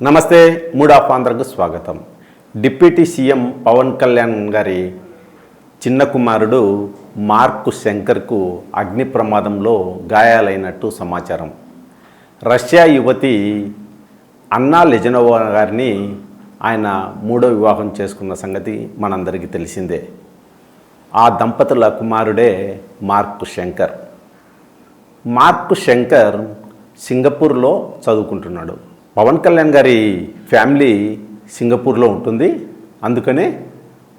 నమస్తే mood of ఆంధ్రకు స్వాగతం. Deputy CM Pawan Kalyan గారి చిన్న కుమారుడు మార్కు శంకర్కు అగ్ని ప్రమాదంలో గాయాలైనట్టు సమాచారం. రష్యా యువతి అన్నా లెజనోవా గారిని ఆయన మూడో వివాహం చేసుకున్న సంగతి మనందరికీ తెలిసిందే. ఆ దంపతుల కుమారుడే మార్కు శంకర్. మార్కు శంకర్ సింగపూర్లో చదువుకుంటున్నాడు. పవన్ కళ్యాణ్ గారి ఫ్యామిలీ సింగపూర్లో ఉంటుంది. అందుకనే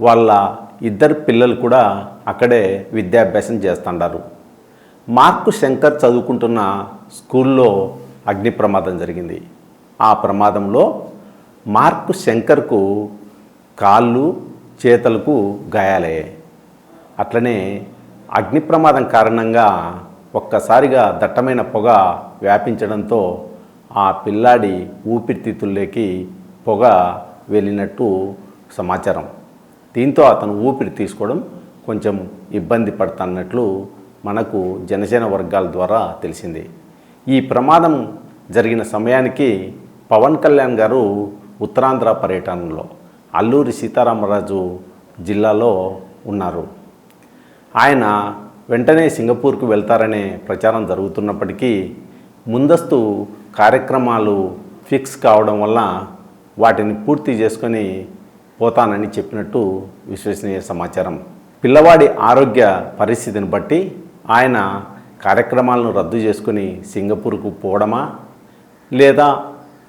వాళ్ళ ఇద్దరు పిల్లలు కూడా అక్కడే విద్యాభ్యాసం చేస్తుంటారు. మార్కు శంకర్ చదువుకుంటున్న స్కూల్లో అగ్ని ప్రమాదం జరిగింది. ఆ ప్రమాదంలో మార్కు శంకర్కు కాళ్ళు చేతలకు గాయాలయ్యాయి అట్లనే అగ్ని ప్రమాదం కారణంగా ఒక్కసారిగా దట్టమైన పొగ వ్యాపించడంతో ఆ పిల్లాడి ఊపిరితిత్తుల్లోకి పొగ వెళ్ళినట్టు సమాచారం. దీంతో అతను ఊపిరి తీసుకోవడం కొంచెం ఇబ్బంది పడుతున్నట్లు మనకు జనసేన వర్గాల ద్వారా తెలిసింది. ఈ ప్రమాదం జరిగిన సమయానికి పవన్ కళ్యాణ్ గారు ఉత్తరాంధ్ర పర్యటనలో అల్లూరి సీతారామరాజు జిల్లాలో ఉన్నారు. ఆయన వెంటనే సింగపూర్కు వెళ్తారనే ప్రచారం జరుగుతున్నప్పటికీ ముందస్తు కార్యక్రమాలు ఫిక్స్ కావడం వల్ల వాటిని పూర్తి చేసుకొని పోతానని చెప్పినట్టు విశ్వసనీయ సమాచారం. పిల్లవాడి ఆరోగ్య పరిస్థితిని బట్టి ఆయన కార్యక్రమాలను రద్దు చేసుకుని సింగపూర్కు పోవడమా? లేదా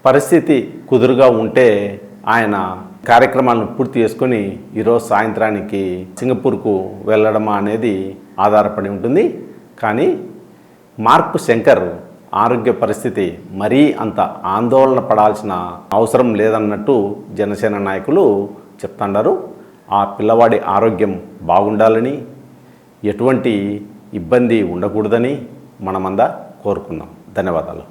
పరిస్థితి కుదురుగా ఉంటే ఆయన కార్యక్రమాలను పూర్తి చేసుకొని ఈరోజు సాయంత్రానికి సింగపూర్కు వెళ్ళడమా అనేది ఆధారపడి ఉంటుంది. కానీ మార్క్ శంకర్ ఆరోగ్య పరిస్థితి మరీ అంత ఆందోళన పడాల్సిన అవసరం లేదన్నట్టు జనసేన నాయకులు చెప్తాండారు. ఆ పిల్లవాడి ఆరోగ్యం బాగుండాలని ఎటువంటి ఇబ్బంది ఉండకూడదని మనమందా కోరుకున్నాం ధన్యవాదాలు.